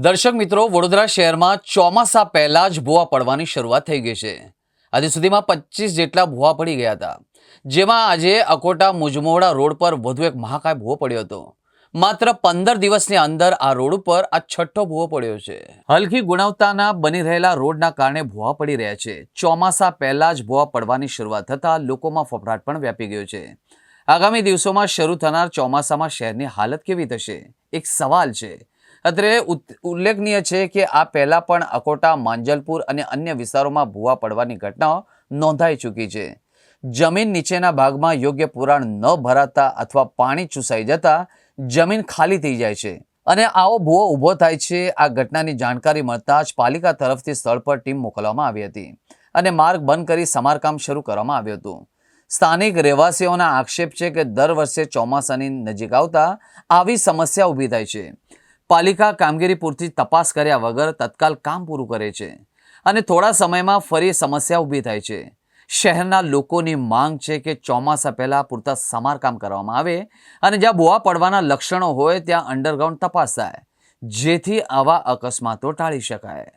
દર્શક મિત્રો, વડોદરા શહેરમાં ચોમાસા પહેલા જ ભૂવા પડવાની શરૂઆત થઈ ગઈ છે. આજે સુધીમાં પચીસ જેટલા ભૂવા પડી ગયા હતા. જેમાં આજે અકોટા મુજમોડા રોડ પર વધુ એક મહાકાય ભૂવો પડ્યો હતો. માત્ર પંદર દિવસની અંદર આ રોડ ઉપર આ છઠ્ઠો ભૂવો પડ્યો છે. હલકી ગુણવત્તાના બની રહેલા રોડના કારણે ભૂવા પડી રહ્યા છે. ચોમાસા પહેલા જ ભૂવા પડવાની શરૂઆત થતાં લોકોમાં ફફડાટ પણ વ્યાપી ગયો છે. આગામી દિવસોમાં શરૂ થનાર ચોમાસામાં શહેરની હાલત કેવી થશે? એક સવાલ છે. અત્રે ઉલ્લેખનીય છે કે આ પહેલા પણ અકોટા, માંજલપુર અને અન્ય વિસ્તારોમાં ભૂવા પડવાની ઘટનાઓ નોંધાઈ ચૂકી છે. જમીન નીચેના ભાગમાં યોગ્ય પુરાણ ન ભરાતા અથવા પાણી ચૂસાઈ જતા જમીન ખાલી થઈ જાય છે. અને આવો ભૂવો ઊભો થાય છે, આ ઘટનાની જાણકારી મળતા જ પાલિકા તરફથી સ્થળ પર ટીમ મોકલવામાં આવી હતી અને માર્ગ બંધ કરી સમારકામ શરૂ કરવામાં આવ્યું હતું. સ્થાનિક રહેવાસીઓના આક્ષેપ છે કે દર વર્ષે ચોમાસાની નજીક આવતા આવી સમસ્યા ઊભી થાય છે. પાલિકા કામગીરી પૂરતી તપાસ કર્યા વગર તત્કાલ કામ પૂરું કરે છે અને થોડા સમયમાં ફરી સમસ્યા ઊભી થાય છે. શહેરના લોકોની માંગ છે કે ચોમાસા પહેલા પૂરતા સમારકામ કરવામાં આવે અને જ્યાં બોવા પડવાના લક્ષણો હોય ત્યાં અંડરગ્રાઉન્ડ તપાસ થાય, જેથી આવા અકસ્માતો ટાળી શકાય.